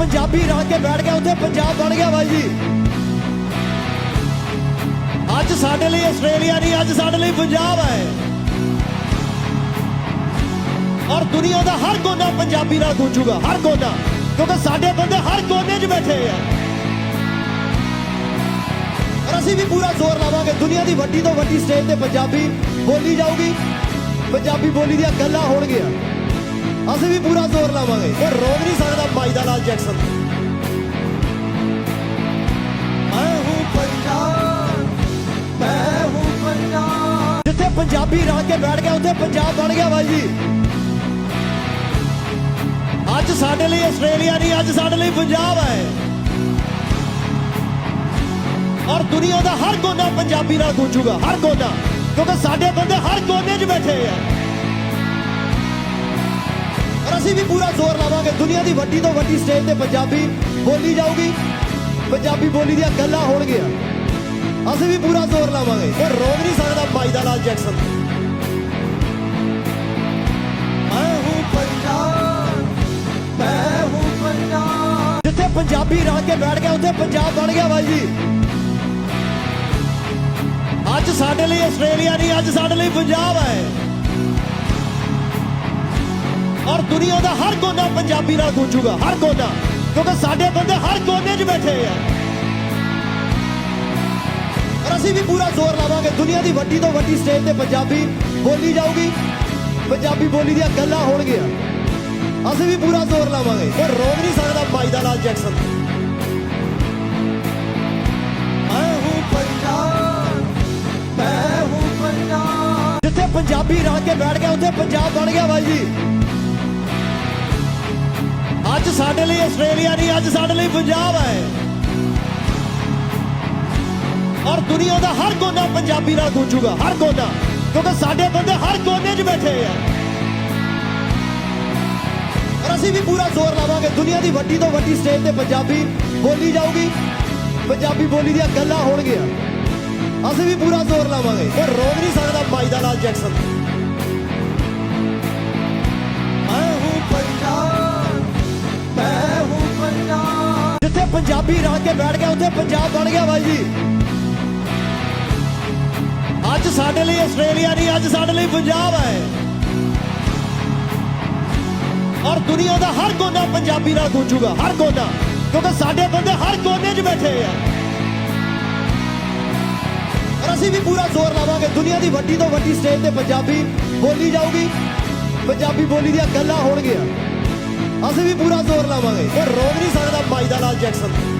ਪੰਜਾਬੀ ਰਲ ਕੇ ਬੈਠ ਗਿਆ, ਉੱਥੇ ਪੰਜਾਬ ਬਣ ਗਿਆ ਬਾਈ ਜੀ। ਅੱਜ ਸਾਡੇ ਲਈ ਆਸਟ੍ਰੇਲੀਆ ਨਹੀਂ, ਅੱਜ ਸਾਡੇ ਲਈ ਪੰਜਾਬ ਹੈ। ਔਰ ਦੁਨੀਆ ਦਾ ਹਰ ਕੋਨਾ ਪੰਜਾਬੀ ਨਾਲ ਗੂੰਜੂਗਾ, ਹਰ ਕੋਨਾ। ਕਿਉਂਕਿ ਸਾਡੇ ਬੰਦੇ ਹਰ ਕੋਨੇ 'ਚ ਬੈਠੇ ਆ। ਔਰ ਅਸੀਂ ਵੀ ਪੂਰਾ ਜ਼ੋਰ ਲਾਵਾਂਗੇ, ਦੁਨੀਆ ਦੀ ਵੱਡੀ ਤੋਂ ਵੱਡੀ ਸਟੇਜ ਤੇ ਪੰਜਾਬੀ ਬੋਲੀ ਜਾਊਗੀ। ਪੰਜਾਬੀ ਬੋਲੀ ਦੀਆਂ ਗੱਲਾਂ ਹੋਣਗੀਆਂ। ਅਸੀਂ ਵੀ ਪੂਰਾ ਜ਼ੋਰ ਲਾਵਾਂਗੇ। ਕੋਈ ਰੋਕ ਨਹੀਂ ਸਕਦਾ ਬਾਈ। ਜੈਕਸਨ ਮੈਂ ਹੂੰ ਪੰਜਾਬ, ਮੈਂ ਹੂੰ ਪੰਜਾਬ। ਜਿੱਥੇ ਪੰਜਾਬੀ ਰਲ ਕੇ ਬੈਠ ਗਿਆ, ਉੱਥੇ ਪੰਜਾਬ ਬਣ ਗਿਆ ਬਾਈ ਜੀ। ਅੱਜ ਸਾਡੇ ਲਈ ਆਸਟ੍ਰੇਲੀਆ ਨਹੀਂ, ਅੱਜ ਸਾਡੇ ਲਈ ਪੰਜਾਬ ਹੈ। ਔਰ ਦੁਨੀਆ ਦਾ ਹਰ ਕੋਨਾ ਪੰਜਾਬੀ ਨਾਲ ਗੂੰਜੂਗਾ, ਹਰ ਕੋਨਾ। ਕਿਉਂਕਿ ਸਾਡੇ ਬੰਦੇ ਹਰ ਕੋਨੇ 'ਚ ਬੈਠੇ ਆ। ਅਸੀਂ ਵੀ ਪੂਰਾ ਜ਼ੋਰ ਲਾਵਾਂਗੇ। ਦੁਨੀਆ ਦੀ ਵੱਡੀ ਤੋਂ ਵੱਡੀ ਸਟੇਜ ਤੇ ਪੰਜਾਬੀ ਬੋਲੀ ਜਾਊਗੀ। ਪੰਜਾਬੀ ਬੋਲੀ ਦੀਆਂ ਗੱਲਾਂ ਹੋਣਗੀਆਂ। ਅਸੀਂ ਵੀ ਪੂਰਾ ਜ਼ੋਰ ਲਾਵਾਂਗੇ। ਕੋਈ ਰੋਕ ਨਹੀਂ ਸਕਦਾ ਬਾਈ ਦਾ ਲਾਲ ਜੈਕਸਨ। ਮੈਂ ਹੂੰ ਪੰਜਾਬ। ਮੈਂ ਹੂੰ ਪੰਜਾਬ। ਜਿੱਥੇ ਪੰਜਾਬੀ ਰਲ ਕੇ ਬੈਠ ਗਿਆ, ਉੱਥੇ ਪੰਜਾਬ ਬਣ ਗਿਆ ਬਾਈ ਜੀ। ਅੱਜ ਸਾਡੇ ਲਈ ਆਸਟ੍ਰੇਲੀਆ ਨਹੀਂ, ਅੱਜ ਸਾਡੇ ਲਈ ਪੰਜਾਬ ਹੈ। ਔਰ ਦੁਨੀਆ ਦਾ ਹਰ ਕੋਨਾ ਪੰਜਾਬੀ ਨਾਲ ਗੂੰਜੂਗਾ, ਹਰ ਕੋਨਾ। ਕਿਉਂਕਿ ਸਾਡੇ ਬੰਦੇ ਹਰ ਕੋਨੇ 'ਚ ਬੈਠੇ ਆ। ਔਰ ਅਸੀਂ ਵੀ ਪੂਰਾ ਜ਼ੋਰ ਲਾਵਾਂਗੇ। ਦੁਨੀਆ ਦੀ ਵੱਡੀ ਤੋਂ ਵੱਡੀ ਸਟੇਜ ਤੇ ਪੰਜਾਬੀ ਬੋਲੀ ਜਾਊਗੀ। ਪੰਜਾਬੀ ਬੋਲੀ ਦੀਆਂ ਗੱਲਾਂ ਹੋਣਗੀਆਂ। ਅਸੀਂ ਵੀ ਪੂਰਾ ਜ਼ੋਰ ਲਾਵਾਂਗੇ। ਕੋਈ ਰੋਕ ਨਹੀਂ ਸਕਦਾ ਬਾਈ ਦਾ ਲਾਲ ਜੈਕਸਨ। ਮੈਂ ਹੂੰ ਪੰਜਾਬ, ਮੈਂ ਹੂੰ ਪੰਜਾਬ। ਜਿੱਥੇ ਪੰਜਾਬੀ ਰਲ ਕੇ ਬੈਠ ਗਿਆ, ਉੱਥੇ ਪੰਜਾਬ ਬਣ ਗਿਆ ਬਾਈ ਜੀ। ਅੱਜ ਸਾਡੇ ਲਈ ਆਸਟ੍ਰੇਲੀਆ ਨਹੀਂ, ਅੱਜ ਸਾਡੇ ਲਈ ਪੰਜਾਬ ਹੈ। ਔਰ ਦੁਨੀਆ ਦਾ ਹਰ ਕੋਨਾ ਪੰਜਾਬੀ ਨਾਲ ਗੂੰਜੂਗਾ, ਹਰ ਕੋਨਾ, ਕਿਉਂਕਿ ਸਾਡੇ ਬੰਦੇ ਹਰ ਕੋਨੇ 'ਚ ਬੈਠੇ ਆ। ਔਰ ਅਸੀਂ ਵੀ ਪੂਰਾ ਜ਼ੋਰ ਲਾਵਾਂਗੇ, ਦੁਨੀਆ ਦੀ ਵੱਡੀ ਤੋਂ ਵੱਡੀ ਸਟੇਜ ਤੇ ਪੰਜਾਬੀ ਬੋਲੀ ਜਾਊਗੀ, ਪੰਜਾਬੀ ਬੋਲੀ ਦੀਆਂ ਗੱਲਾਂ ਹੋਣਗੀਆਂ। ਅਸੀਂ ਵੀ ਪੂਰਾ ਜ਼ੋਰ ਲਾਵਾਂਗੇ। ਕੋਈ ਰੋਕ ਨਹੀਂ ਸਕਦਾ ਬਾਈ ਦਾ ਲਾਲ ਜੈਕਸਨ। ਪੰਜਾਬੀ ਰਲ ਕੇ ਬੈਠ ਗਿਆ, ਉੱਥੇ ਪੰਜਾਬ ਬਣ ਗਿਆ ਬਾਈ ਜੀ। ਅੱਜ ਸਾਡੇ ਲਈ ਆਸਟ੍ਰੇਲੀਆ ਨਹੀਂ, ਅੱਜ ਸਾਡੇ ਲਈ ਪੰਜਾਬ ਹੈ। ਔਰ ਦੁਨੀਆ ਦਾ ਹਰ ਕੋਨਾ ਪੰਜਾਬੀ ਨਾਲ ਗੂੰਜੂਗਾ, ਹਰ ਕੋਨਾ, ਕਿਉਂਕਿ ਸਾਡੇ ਬੰਦੇ ਹਰ ਕੋਨੇ 'ਚ ਬੈਠੇ ਆ। ਔਰ ਅਸੀਂ ਵੀ ਪੂਰਾ ਜ਼ੋਰ ਲਾਵਾਂਗੇ, ਦੁਨੀਆ ਦੀ ਵੱਡੀ ਤੋਂ ਵੱਡੀ ਸਟੇਜ ਤੇ ਪੰਜਾਬੀ ਬੋਲੀ ਜਾਊਗੀ, ਪੰਜਾਬੀ ਬੋਲੀ ਦੀਆਂ ਗੱਲਾਂ ਹੋਣਗੀਆਂ। ਅਸੀਂ ਵੀ ਪੂਰਾ ਜ਼ੋਰ ਲਾਵਾਂਗੇ। ਕੋਈ ਰੋਕ ਨਹੀਂ ਸਕਦਾ ਬਾਈ ਦਾ ਲਾਲ ਜੈਕਸਨ।